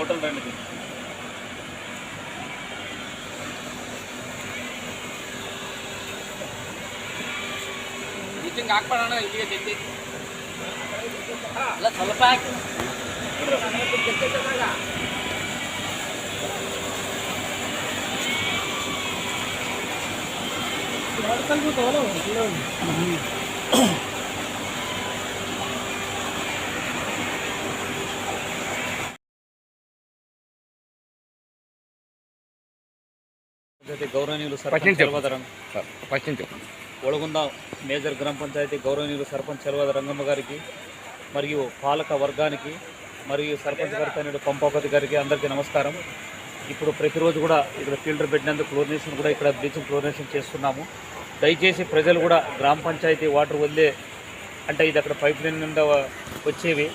ఫోటోలు రండి ಮೀಟಿಂಗ್ ಹಾಕ್ಬೇಡಣ ಇಲ್ಲಿಗೆ ಜಲ್ದಿ ಅಲ್ಲ ಸ್ವಲ್ಪ ಹಾಕಿ పంచాయతీ గౌరవనీయులు సర్పంచ్. చలవదరం. మేజర్ గ్రామ పంచాయతీ గౌరవనీయులు సర్పంచ్ చలవద రంగమ్మ గారికి మరియు పాలక వర్గానికి మరియు సర్పంచ్ గారి తనయుడు పంపాపతి గారికి అందరికీ నమస్కారం. ఇప్పుడు ప్రతిరోజు కూడా ఇక్కడ ఫిల్టర్ పెట్టినందుకు క్లోరినేషన్ కూడా ఇక్కడ బ్లీచింగ్ క్లోరినేషన్ చేస్తున్నాము. దయచేసి ప్రజలు కూడా గ్రామ పంచాయతీ వాటర్ వదిలే అంటే ఇది అక్కడ పైప్ లైన్ నుండి వచ్చేవి.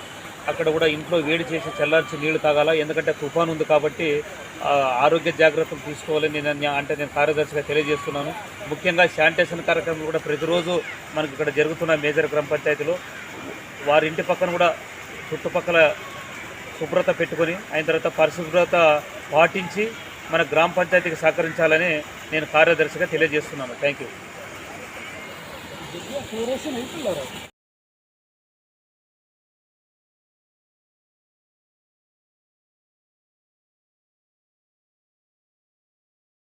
అక్కడ కూడా ఇంట్లో వేడి చేసి చల్లార్చి నీళ్ళు తాగాల? ఎందుకంటే తుఫాన్ ఉంది కాబట్టి ఆరోగ్య జాగ్రత్తలు తీసుకోవాలని నేను అంటే నేను కార్యదర్శిగా తెలియజేస్తున్నాను. ముఖ్యంగా శానిటేషన్ కార్యక్రమాలు కూడా ప్రతిరోజు మనకి ఇక్కడ జరుగుతున్న మేజర్ గ్రామ పంచాయతీలో. వారి ఇంటి పక్కన కూడా చుట్టుపక్కల శుభ్రత పెట్టుకొని అయిన తర్వాత పరిశుభ్రత పాటించి మన గ్రామ పంచాయతీకి సహకరించాలని నేను కార్యదర్శిగా తెలియజేస్తున్నాను. Thank you